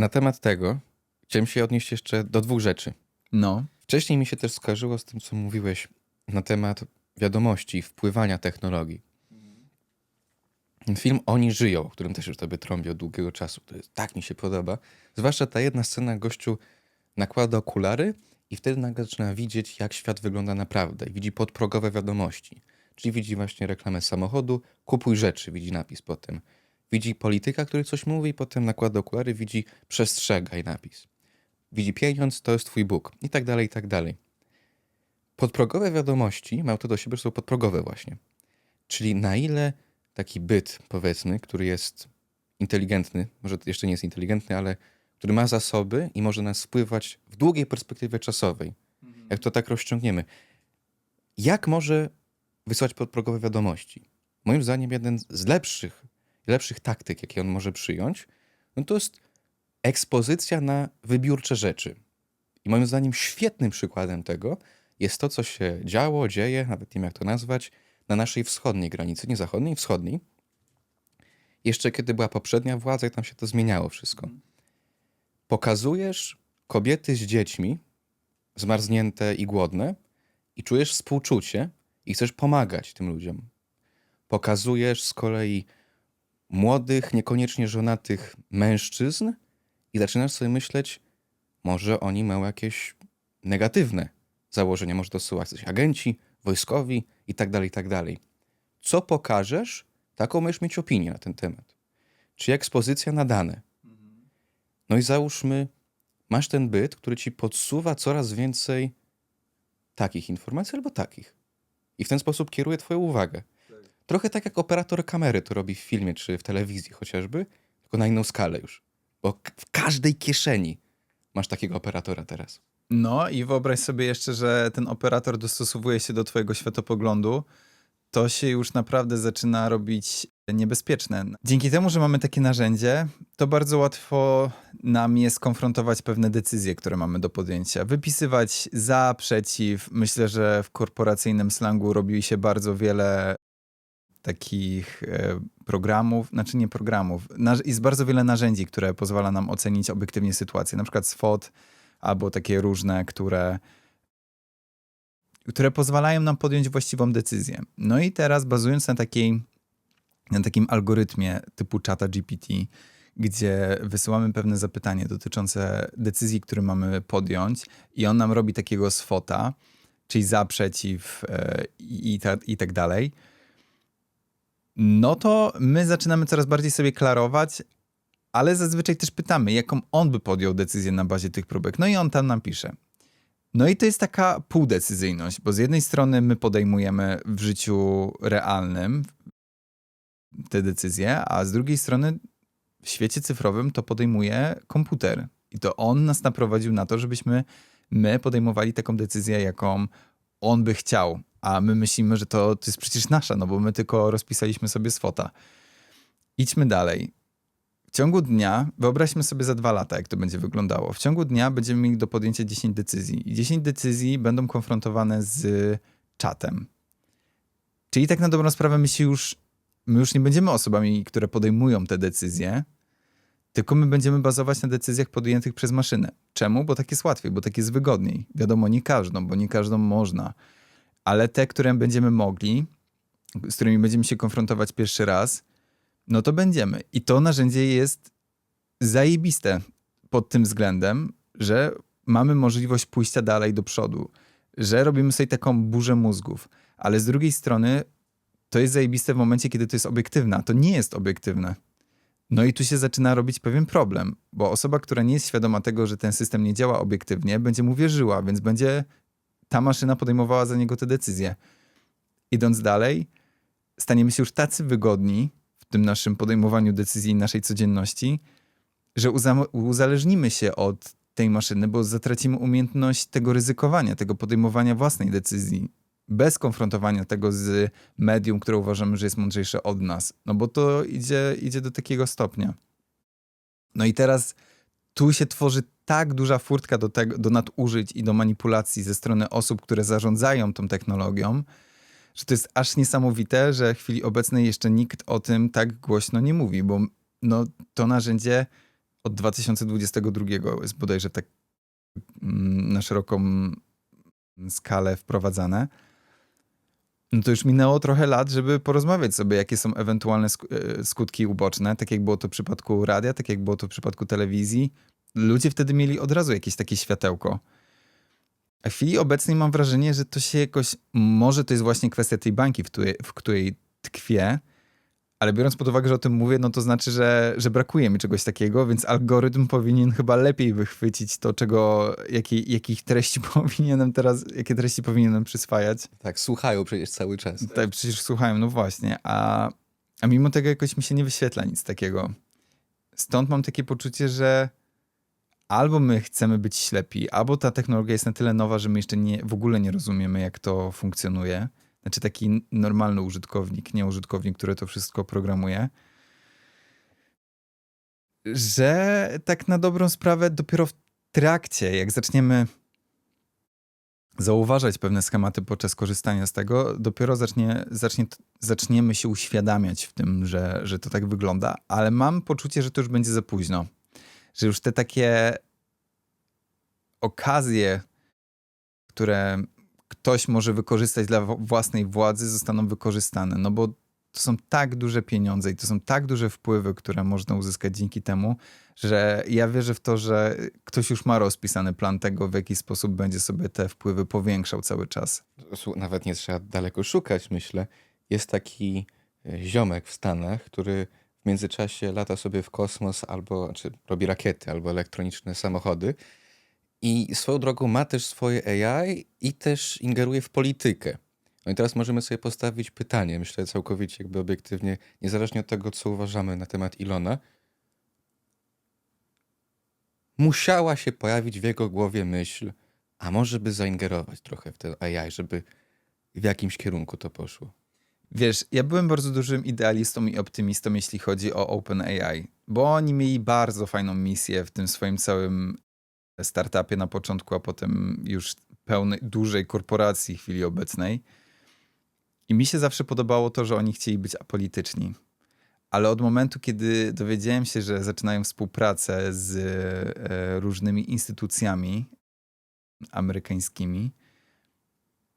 na temat tego chciałem się odnieść jeszcze do dwóch rzeczy. No. Wcześniej mi się też skojarzyło z tym, co mówiłeś na temat wiadomości i wpływania technologii. Film Oni żyją, o którym też już tobie trąbię od długiego czasu. To jest, tak mi się podoba. Zwłaszcza ta jedna scena, gościu nakłada okulary i wtedy nagle zaczyna widzieć, jak świat wygląda naprawdę. I widzi podprogowe wiadomości. Czyli widzi właśnie reklamę samochodu, kupuj rzeczy, widzi napis potem. Widzi polityka, który coś mówi, potem nakłada okulary, widzi przestrzegaj napis. Widzi pieniądz, to jest twój Bóg. I tak dalej, i tak dalej. Podprogowe wiadomości mają to do siebie, że są podprogowe właśnie. Czyli na ile taki byt, powiedzmy, który jest inteligentny, może jeszcze nie jest inteligentny, ale który ma zasoby i może nas wpływać w długiej perspektywie czasowej. Jak to tak rozciągniemy. Jak może wysyłać podprogowe wiadomości? Moim zdaniem jeden z lepszych, lepszych taktyk, jakie on może przyjąć, no to jest ekspozycja na wybiórcze rzeczy. I moim zdaniem świetnym przykładem tego jest to, co się działo, dzieje, nawet nie wiem jak to nazwać, na naszej wschodniej granicy, nie zachodniej, wschodniej. Jeszcze kiedy była poprzednia władza, i tam się to zmieniało wszystko. Pokazujesz kobiety z dziećmi, zmarznięte i głodne, i czujesz współczucie i chcesz pomagać tym ludziom. Pokazujesz z kolei młodych, niekoniecznie żonatych mężczyzn i zaczynasz sobie myśleć, może oni mają jakieś negatywne założenia, może to są agenci, wojskowi i tak dalej, i tak dalej. Co pokażesz, taką możesz mieć opinię na ten temat. Czy ekspozycja na dane. No i załóżmy, masz ten byt, który ci podsuwa coraz więcej takich informacji albo takich. I w ten sposób kieruje twoją uwagę. Trochę tak jak operator kamery to robi w filmie czy w telewizji chociażby, tylko na inną skalę już. Bo w każdej kieszeni masz takiego operatora teraz. No i wyobraź sobie jeszcze, że ten operator dostosowuje się do twojego światopoglądu. To się już naprawdę zaczyna robić niebezpieczne. Dzięki temu, że mamy takie narzędzie, to bardzo łatwo nam jest skonfrontować pewne decyzje, które mamy do podjęcia. Wypisywać za, przeciw. Myślę, że w korporacyjnym slangu robi się bardzo wiele takich e, programów, znaczy nie programów, jest bardzo wiele narzędzi, które pozwala nam ocenić obiektywnie sytuację. Na przykład SWOT, albo takie różne, które, które pozwalają nam podjąć właściwą decyzję. No i teraz bazując na, takiej, na takim algorytmie typu czata GPT, gdzie wysyłamy pewne zapytanie dotyczące decyzji, które mamy podjąć i on nam robi takiego swota, czyli za, przeciw i, i, ta, i tak dalej, no to my zaczynamy coraz bardziej sobie klarować, ale zazwyczaj też pytamy, jaką on by podjął decyzję na bazie tych próbek. No i on tam nam pisze. No i to jest taka półdecyzyjność, bo z jednej strony my podejmujemy w życiu realnym te decyzje, a z drugiej strony w świecie cyfrowym to podejmuje komputer. I to on nas naprowadził na to, żebyśmy my podejmowali taką decyzję, jaką on by chciał. A my myślimy, że to, to jest przecież nasza, no bo my tylko rozpisaliśmy sobie swota. Idźmy dalej. W ciągu dnia, wyobraźmy sobie za dwa lata, jak to będzie wyglądało. W ciągu dnia będziemy mieli do podjęcia 10 decyzji. I 10 decyzji będą konfrontowane z czatem. Czyli tak na dobrą sprawę my się już, my już nie będziemy osobami, które podejmują te decyzje, tylko my będziemy bazować na decyzjach podjętych przez maszynę. Czemu? Bo tak jest łatwiej, bo tak jest wygodniej. Wiadomo, nie każdą, bo nie każdą można. Ale te, które będziemy mogli, z którymi będziemy się konfrontować pierwszy raz, no to będziemy. I to narzędzie jest zajebiste pod tym względem, że mamy możliwość pójścia dalej do przodu, że robimy sobie taką burzę mózgów, ale z drugiej strony to jest zajebiste w momencie, kiedy to jest obiektywne, to nie jest obiektywne. No i tu się zaczyna robić pewien problem, bo osoba, która nie jest świadoma tego, że ten system nie działa obiektywnie, będzie mu wierzyła, więc będzie ta maszyna podejmowała za niego te decyzje. Idąc dalej, staniemy się już tacy wygodni w tym naszym podejmowaniu decyzji naszej codzienności, że uza- uzależnimy się od tej maszyny, bo zatracimy umiejętność tego ryzykowania, tego podejmowania własnej decyzji, bez konfrontowania tego z medium, które uważamy, że jest mądrzejsze od nas. No bo to idzie, idzie do takiego stopnia. No i teraz tu się tworzy tak duża furtka do, tego, do nadużyć i do manipulacji ze strony osób, które zarządzają tą technologią, że to jest aż niesamowite, że w chwili obecnej jeszcze nikt o tym tak głośno nie mówi, bo no, to narzędzie od 2022 jest bodajże tak mm, na szeroką skalę wprowadzane, no to już minęło trochę lat, żeby porozmawiać sobie, jakie są ewentualne e, skutki uboczne, tak jak było to w przypadku radia, tak jak było to w przypadku telewizji. Ludzie wtedy mieli od razu jakieś takie światełko. A w chwili obecnej mam wrażenie, że to się jakoś, może to jest właśnie kwestia tej bańki, w której, w której tkwię, ale biorąc pod uwagę, że o tym mówię, no to znaczy, że, że brakuje mi czegoś takiego, więc algorytm powinien chyba lepiej wychwycić to, czego, jakiej, jakich treści powinienem teraz, jakie treści powinienem przyswajać. Tak, słuchają przecież cały czas. Tak, przecież słuchałem, no właśnie, a, a mimo tego jakoś mi się nie wyświetla nic takiego. Stąd mam takie poczucie, że albo my chcemy być ślepi, albo ta technologia jest na tyle nowa, że my jeszcze nie, w ogóle nie rozumiemy, jak to funkcjonuje. Znaczy taki normalny użytkownik, nie użytkownik, który to wszystko programuje. Że tak na dobrą sprawę dopiero w trakcie, jak zaczniemy zauważać pewne schematy podczas korzystania z tego, dopiero zacznie, zacznie, zaczniemy się uświadamiać w tym, że, że to tak wygląda, ale mam poczucie, że to już będzie za późno. Że już te takie okazje, które ktoś może wykorzystać dla własnej władzy, zostaną wykorzystane. No bo to są tak duże pieniądze i to są tak duże wpływy, które można uzyskać dzięki temu, że ja wierzę w to, że ktoś już ma rozpisany plan tego, w jaki sposób będzie sobie te wpływy powiększał cały czas. Nawet nie trzeba daleko szukać, myślę. Jest taki e, ziomek w Stanach, który w międzyczasie lata sobie w kosmos albo czy robi rakiety, albo elektroniczne samochody. I swoją drogą ma też swoje AI i też ingeruje w politykę. No i teraz możemy sobie postawić pytanie, myślę całkowicie jakby obiektywnie, niezależnie od tego, co uważamy na temat Ilona. Musiała się pojawić w jego głowie myśl, a może by zaingerować trochę w ten AI, żeby w jakimś kierunku to poszło. Wiesz, ja byłem bardzo dużym idealistą i optymistą, jeśli chodzi o OpenAI, bo oni mieli bardzo fajną misję w tym swoim całym startupie na początku, a potem już pełnej, dużej korporacji w chwili obecnej. I mi się zawsze podobało to, że oni chcieli być apolityczni. Ale od momentu, kiedy dowiedziałem się, że zaczynają współpracę z e, różnymi instytucjami amerykańskimi,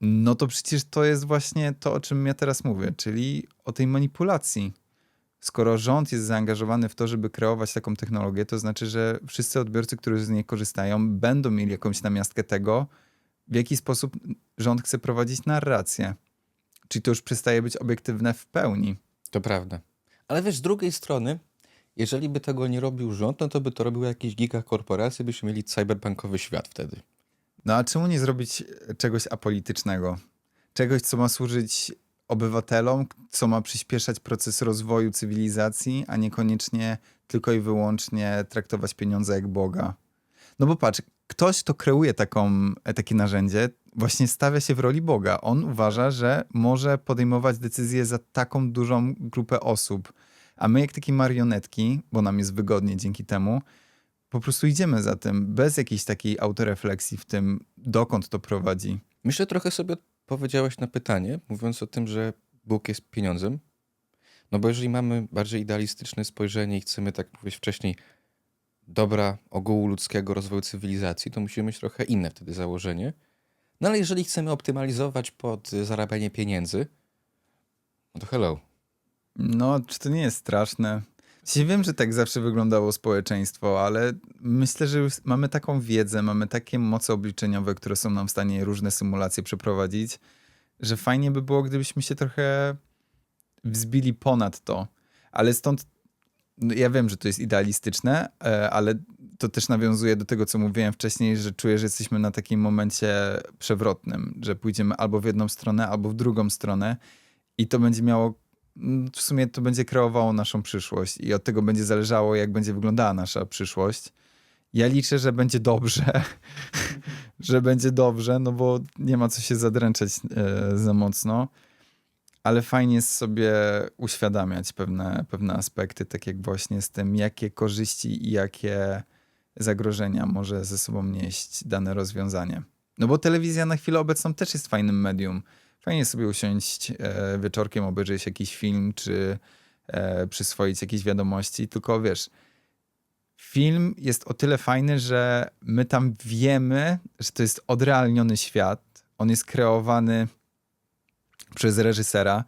no to przecież to jest właśnie to, o czym ja teraz mówię, czyli o tej manipulacji. Skoro rząd jest zaangażowany w to, żeby kreować taką technologię, to znaczy, że wszyscy odbiorcy, którzy z niej korzystają, będą mieli jakąś namiastkę tego, w jaki sposób rząd chce prowadzić narrację. Czyli to już przestaje być obiektywne w pełni. To prawda. Ale wiesz, z drugiej strony, jeżeli by tego nie robił rząd, no to by to robił jakieś gigakorporacje, byśmy mieli cyberpunkowy świat wtedy. No a czemu nie zrobić czegoś apolitycznego? Czegoś, co ma służyć obywatelom, co ma przyspieszać proces rozwoju cywilizacji, a niekoniecznie tylko i wyłącznie traktować pieniądze jak Boga. No bo patrz, ktoś, kto kreuje taką, takie narzędzie, właśnie stawia się w roli Boga. On uważa, że może podejmować decyzje za taką dużą grupę osób. A my, jak takie marionetki, bo nam jest wygodnie dzięki temu, po prostu idziemy za tym, bez jakiejś takiej autorefleksji w tym, dokąd to prowadzi. Myślę, trochę sobie powiedziałeś na pytanie, mówiąc o tym, że Bóg jest pieniądzem. No bo jeżeli mamy bardziej idealistyczne spojrzenie i chcemy, tak mówić wcześniej, dobra ogółu ludzkiego rozwoju cywilizacji, to musimy mieć trochę inne wtedy założenie. No ale jeżeli chcemy optymalizować pod zarabianie pieniędzy, no to hello. No, czy to nie jest straszne? W sensie wiem, że tak zawsze wyglądało społeczeństwo, ale myślę, że mamy taką wiedzę, mamy takie moce obliczeniowe, które są nam w stanie różne symulacje przeprowadzić, że fajnie by było, gdybyśmy się trochę wzbili ponad to. Ale stąd no ja wiem, że to jest idealistyczne, e, ale to też nawiązuje do tego, co mówiłem wcześniej, że czuję, że jesteśmy na takim momencie przewrotnym, że pójdziemy albo w jedną stronę, albo w drugą stronę i to będzie miało, w sumie to będzie kreowało naszą przyszłość i od tego będzie zależało, jak będzie wyglądała nasza przyszłość. Ja liczę, że będzie dobrze, że będzie dobrze, no bo nie ma co się zadręczać e, za mocno ale fajnie jest sobie uświadamiać pewne, pewne aspekty, tak jak właśnie z tym, jakie korzyści i jakie zagrożenia może ze sobą nieść dane rozwiązanie. No bo telewizja na chwilę obecną też jest fajnym medium. Fajnie sobie usiąść e, wieczorkiem, obejrzeć jakiś film, czy e, przyswoić jakieś wiadomości, tylko wiesz, film jest o tyle fajny, że my tam wiemy, że to jest odrealniony świat. On jest kreowany przez reżysera.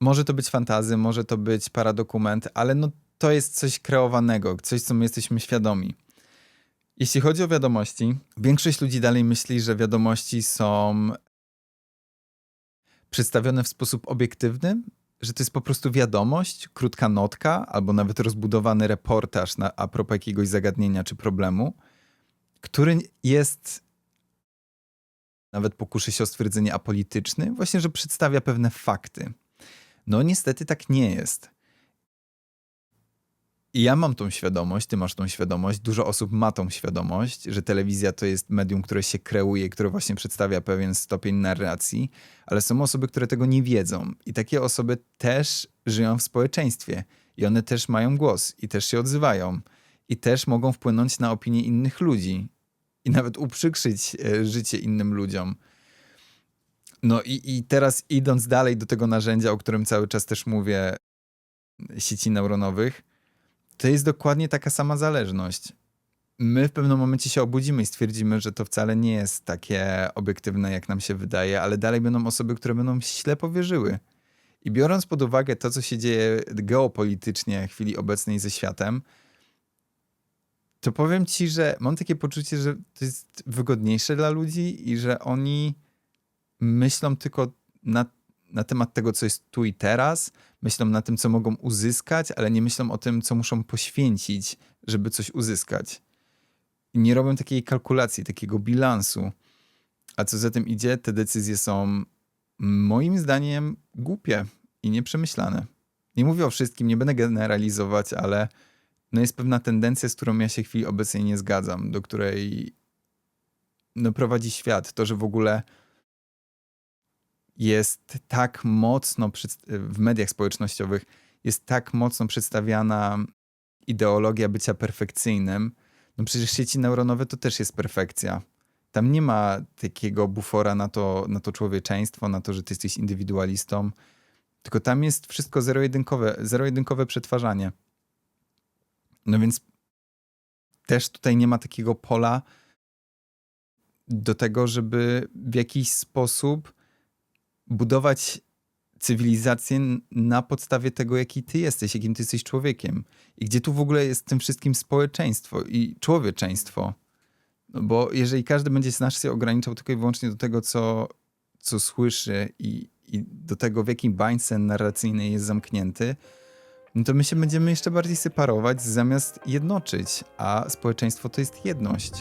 Może to być fantazy, może to być paradokument, ale no to jest coś kreowanego, coś, co my jesteśmy świadomi. Jeśli chodzi o wiadomości, większość ludzi dalej myśli, że wiadomości są przedstawione w sposób obiektywny, że to jest po prostu wiadomość, krótka notka, albo nawet rozbudowany reportaż na, a propos jakiegoś zagadnienia czy problemu, który jest, nawet pokuszy się o stwierdzenie apolityczny, właśnie, że przedstawia pewne fakty. No niestety tak nie jest. I ja mam tą świadomość, ty masz tą świadomość, dużo osób ma tą świadomość, że telewizja to jest medium, które się kreuje, które właśnie przedstawia pewien stopień narracji, ale są osoby, które tego nie wiedzą. I takie osoby też żyją w społeczeństwie. I one też mają głos, i też się odzywają, i też mogą wpłynąć na opinię innych ludzi, i nawet uprzykrzyć e, życie innym ludziom. No i, i teraz idąc dalej do tego narzędzia, o którym cały czas też mówię, sieci neuronowych, to jest dokładnie taka sama zależność. My w pewnym momencie się obudzimy i stwierdzimy, że to wcale nie jest takie obiektywne, jak nam się wydaje, ale dalej będą osoby, które będą ślepo wierzyły. I biorąc pod uwagę to, co się dzieje geopolitycznie w chwili obecnej ze światem, to powiem ci, że mam takie poczucie, że to jest wygodniejsze dla ludzi i że oni myślą tylko na, na temat tego, co jest tu i teraz, myślą na tym, co mogą uzyskać, ale nie myślą o tym, co muszą poświęcić, żeby coś uzyskać. I nie robią takiej kalkulacji, takiego bilansu. A co za tym idzie, te decyzje są moim zdaniem głupie i nieprzemyślane. Nie mówię o wszystkim, nie będę generalizować, ale no jest pewna tendencja, z którą ja się chwili obecnej nie zgadzam, do której no prowadzi świat. To, że w ogóle jest tak mocno w mediach społecznościowych jest tak mocno przedstawiana ideologia bycia perfekcyjnym. No przecież sieci neuronowe to też jest perfekcja. Tam nie ma takiego bufora na to, na to człowieczeństwo, na to, że ty jesteś indywidualistą, tylko tam jest wszystko zero-jedynkowe, zero-jedynkowe przetwarzanie. No więc też tutaj nie ma takiego pola do tego, żeby w jakiś sposób budować cywilizację na podstawie tego, jaki ty jesteś, jakim ty jesteś człowiekiem. I gdzie tu w ogóle jest tym wszystkim społeczeństwo i człowieczeństwo. No bo jeżeli każdy będzie z nas się ograniczał tylko i wyłącznie do tego, co, co słyszy i, i do tego, w jakiej bańce narracyjnej jest zamknięty, no to my się będziemy jeszcze bardziej separować zamiast jednoczyć, a społeczeństwo to jest jedność.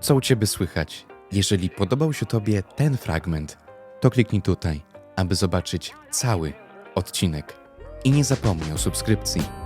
Co u ciebie słychać? Jeżeli podobał się tobie ten fragment, to kliknij tutaj, aby zobaczyć cały odcinek. I nie zapomnij o subskrypcji.